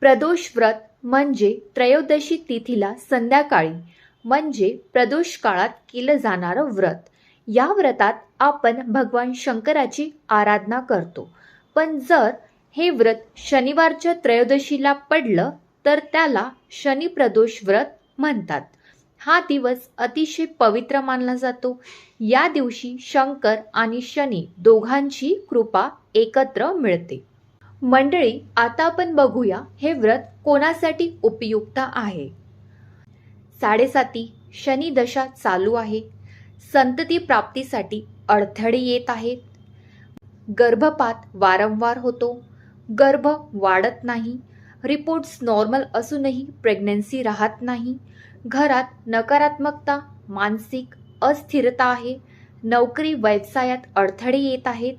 प्रदोष व्रत म्हणजे त्रयोदशी तिथीला संध्याकाळी म्हणजे प्रदोष काळात केलं जाणारं व्रत. या व्रतात आपण भगवान शंकराची आराधना करतो. पण जर हे व्रत शनिवारच्या त्रयोदशीला पडलं तर त्याला शनी प्रदोष व्रत म्हणतात. हा दिवस अतिशय पवित्र मानला जातो. या दिवशी शंकर आणि शनी दोघांची कृपा एकत्र मिळते. मंडळी आता आपण बघूया हे व्रत कोणासाठी उपयुक्त आहे. साडेसाती शनी दशा चालू आहे. संतती प्राप्तीसाठी अडथळे येत आहेत. गर्भपात वारंवार होतो. गर्भ वाढत नाही. रिपोर्ट्स नॉर्मल असूनही प्रेग्नन्सी राहत नाही. घरात नकारात्मकता मानसिक अस्थिरता आहे. नोकरी व्यवसायात अडथळे येत आहेत.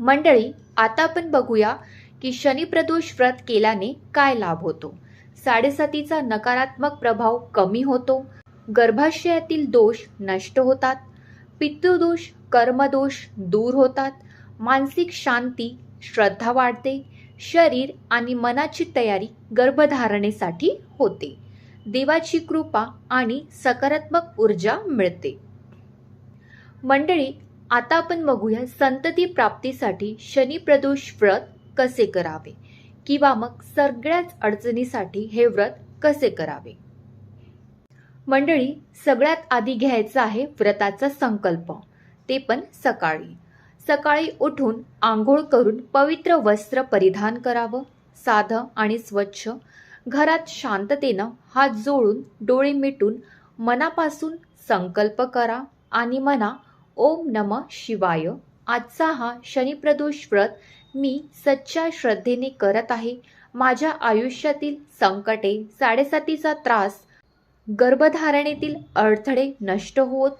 मंडळी आता आपण बघूया की शनिप्रदोष व्रत केल्याने काय लाभ होतो. साडेसातीचा नकारात्मक प्रभाव कमी होतो. गर्भाशयातील दोष नष्ट होतात. पितृदोष कर्मदोष दूर होतात. मानसिक शांती श्रद्धा वाढते. शरीर आणि मनाची तयारी गर्भधारणेसाठी होते. देवाची कृपा आणि सकारात्मक ऊर्जा मिळते. मंडळी आता आपण बघूया संतती प्राप्तीसाठी शनिप्रदोष व्रत कसे करावे? किंवा मग सगळ्याच अडचणीसाठी हे व्रत कसे करावे? मंडळी सगळ्यात आधी घ्यायचा आहे व्रताचा संकल्प. ते पण सकाळी. सकाळी उठून आंघोळ करून पवित्र वस्त्र परिधान करावं साधं आणि स्वच्छ. घरात शांततेनं हात जोडून डोळे मिटून मनापासून संकल्प करा आणि मना ओम नम शिवाय. आजचा हा शनिप्रदोष व्रत मी सच्च्या श्रद्धेने करत आहे. माझ्या आयुष्यातील संकटे साडेसातीचा त्रास गर्भधारणेतील अडथळे नष्ट होत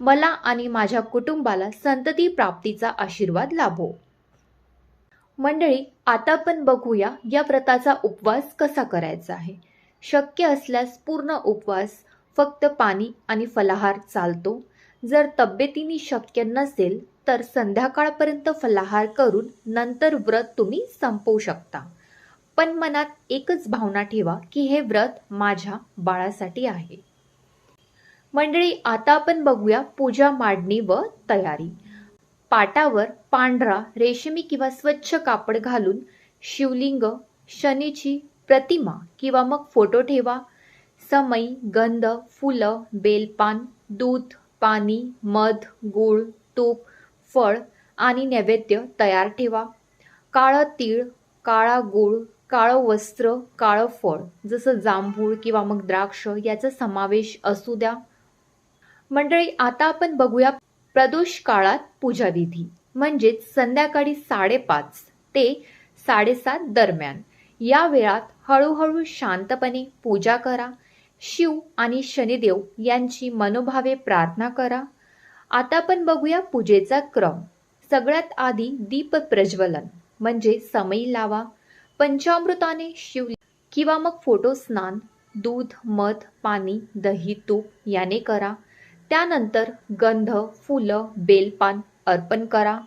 मला आणि माझ्या कुटुंबाला संतती प्राप्तीचा आशीर्वाद लाभो. मंडळी आता आपण बघूया या व्रताचा उपवास कसा करायचा आहे. शक्य असल्यास पूर्ण उपवास फक्त पाणी आणि फलाहार चालतो. जर तब्येतीने शक्य नसेल तर संध्याकाळपर्यंत फलाहार करून नंतर व्रत तुम्ही संपवू शकता. पण मनात एकच भावना ठेवा की हे व्रत माझ्या बाळासाठी आहे. मंडळी आता आपण बघूया पूजा मांडणी व तयारी. पाटावर पांढरा रेशमी किंवा स्वच्छ कापड घालून शिवलिंग शनीची प्रतिमा किंवा मग फोटो ठेवा. समई गंध फुलं बेलपान दूध पाणी मध गूळ तूप फळ आणि नैवेद्य तयार ठेवा. काळं तीळ काळा गूळ काळं वस्त्र काळं फळ जसं जांभूळ किंवा मग द्राक्ष याचा समावेश असू द्या. मंडळी आता आपण बघूया प्रदोष काळात पूजाविधी म्हणजेच संध्याकाळी साडेपाच ते साडेसात दरम्यान. या वेळात हळूहळू शांतपणे पूजा करा. शिव आणि शनिदेव यांची मनोभावे प्रार्थना करा. आता आपण बघूया पूजेचा क्रम. सगळ्यात आधी दीप प्रज्वलन म्हणजे समई लावा. पंचामृताने शिव किंवा मग फोटो स्नान दूध मध पाणी दही तूप याने करा. त्यानंतर गंध फुलं बेलपान अर्पण करा.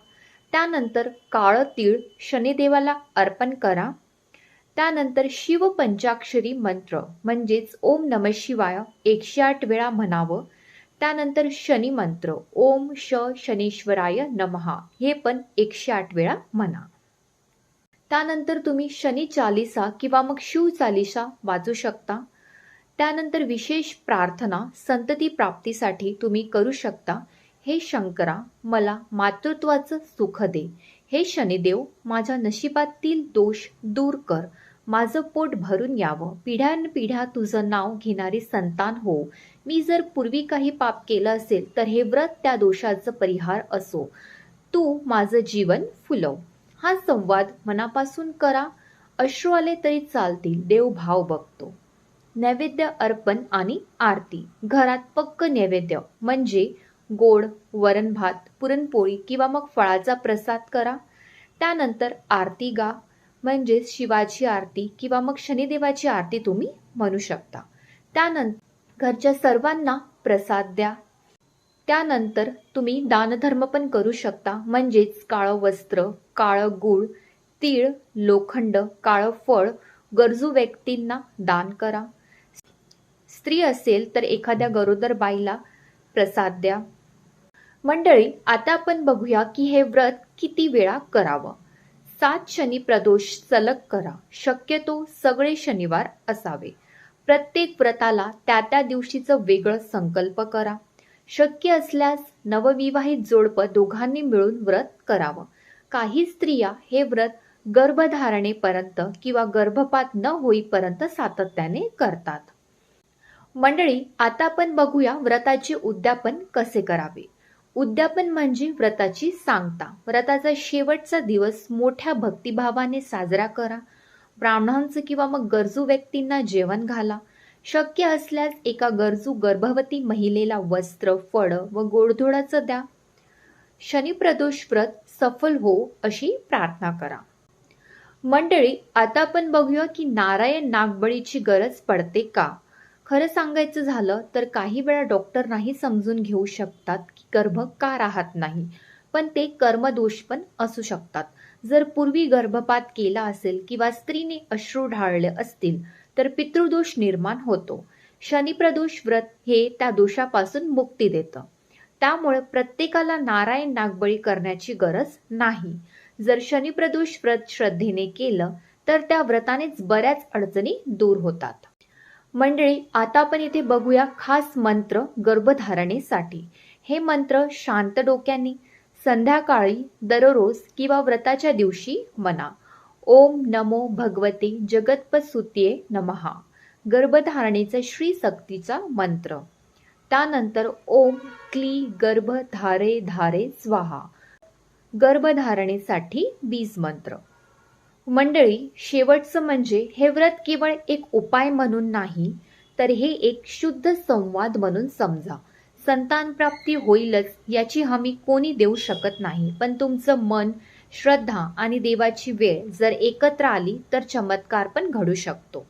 त्यानंतर काळं तीळ शनिदेवाला अर्पण करा. त्यानंतर शिव पंचाक्षरी मंत्र म्हणजेच ओम नम शिवाय एकशे आठ वेळा म्हणावं. त्यानंतर शनी मंत्र ओम श शनीश्वराय नमहा हे पण एकशे आठ वेळा म्हणा. त्यानंतर तुम्ही शनी चालिसा किंवा मग शिव चालिसा वाचू शकता. त्यानंतर विशेष प्रार्थना संतती प्राप्तीसाठी तुम्ही करू शकता. हे शंकरा मला मातृत्वाचं सुख दे. हे शनिदेव माझ्या नशिबातील दोष दूर कर. माझं पोट भरून यावं. पिढ्यानपिढ्या तुझं नाव घेणारी संतान हो. मी जर पूर्वी काही पाप केलं असेल तर हे व्रत त्या दोषाचं परिहार असो. तू माझं जीवन फुलव. हा संवाद मनापासून करा. अश्रू आले तरी चालतील. देव भाव बघतो. नैवेद्य अर्पण आणि आरती. घरात पक्क नैवेद्य. म्हणजे गोड वरण भात पुरणपोळी किंवा मग फळाचा प्रसाद करा. त्यानंतर आरती गा म्हणजेच शिवाची आरती किंवा मग शनिदेवाची आरती तुम्ही म्हणू शकता. त्यानंतर घरच्या सर्वांना प्रसाद द्या. त्यानंतर तुम्ही दानधर्म पण करू शकता म्हणजेच काळं वस्त्र काळं गूळ तीळ लोखंड काळं फळ गरजू व्यक्तींना दान करा. स्त्री असेल तर एखाद्या गरोदर बाईला प्रसाद द्या. मंडळी आता आपण बघूया की हे व्रत किती वेळा करावं. सात शनी प्रदोष सलग करा. शक्यतो सगळे शनिवार असावे. प्रत्येक व्रताला त्या त्या दिवशीचं वेगळं संकल्प करा. शक्य असल्यास नवविवाहित जोडपं दोघांनी मिळून व्रत करावं. काही स्त्रिया हे व्रत गर्भधारणेपर्यंत किंवा गर्भपात न होईपर्यंत सातत्याने करतात. मंडळी आता आपण बघूया व्रताचे उद्यापन कसे करावे. उद्यापन म्हणजे व्रताची सांगता. व्रताचा शेवटचा दिवस मोठ्या भक्तिभावाने साजरा करा. ब्राह्मणांचं किंवा मग गरजू व्यक्तींना जेवण घाला. शक्य असल्यास एका गरजू गर्भवती महिलेला वस्त्र फळं व गोडधोडाचं द्या. शनिप्रदोष व्रत सफल हो अशी प्रार्थना करा. मंडळी आता आपण बघूया की नारायण नागबळीची गरज पडते का? खरं सांगायचं झालं तर काही वेळा डॉक्टर नाही समजून घेऊ शकतात की गर्भ का राहत नाही. पण ते कर्मदोष पण असू शकतात. जर पूर्वी गर्भपात केला असेल किंवा स्त्रीने अश्रू ढाळले असतील तर पितृदोष निर्माण होतो. शनिप्रदोष व्रत हे त्या दोषापासून मुक्ती देतं. त्यामुळे प्रत्येकाला नारायण नागबळी करण्याची गरज नाही. जर शनिप्रदोष व्रत श्रद्धेने केलं तर त्या व्रतानेच बऱ्याच अडचणी दूर होतात. मंडळी आता आपण इथे बघूया खास मंत्र गर्भधारणेसाठी. हे मंत्र शांत डोक्यांनी संध्याकाळी दररोज किंवा व्रताच्या दिवशी म्हणा ओम नमो भगवते जगतपसुत्ये नमहा. गर्भधारणेचा श्री सक्तीचा मंत्र. त्यानंतर ओम क्ली गर्भधारे धारे स्वाहा. गर्भधारणेसाठी बीज मंत्र. मंडळी शेवटचं म्हणजे हे व्रत केवळ एक उपाय म्हणून नाही तर हे एक शुद्ध संवाद म्हणून समजा. संतान प्राप्ती होईलच याची हमी कोणी देऊ शकत नाही. पण तुमचं मन श्रद्धा आणि देवाची वेळ जर एकत्र आली तर चमत्कार पण घडू शकतो.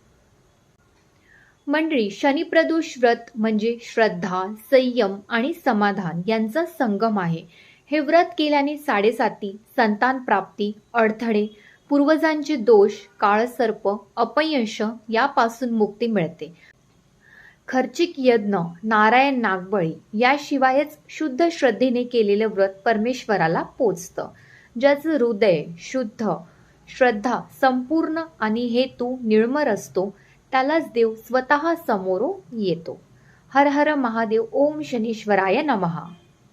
मंडळी शनिप्रदोष व्रत म्हणजे श्रद्धा संयम आणि समाधान यांचा संगम आहे. हे व्रत केल्याने साडेसाती संतान प्राप्ती अडथळे पूर्वजांचे दोष काळसर्प अपयश यापासून मुक्ती मिळते. खर्चिक यज्ञ नारायण नागबळी याशिवायच शुद्ध श्रद्धेने केलेलं व्रत परमेश्वराला पोचतं. ज्याचं हृदय शुद्ध श्रद्धा संपूर्ण आणि हेतू निर्मळ असतो त्यालाच देव स्वतः समोर येतो. हर हर महादेव ओम शनीश्वराय नमहा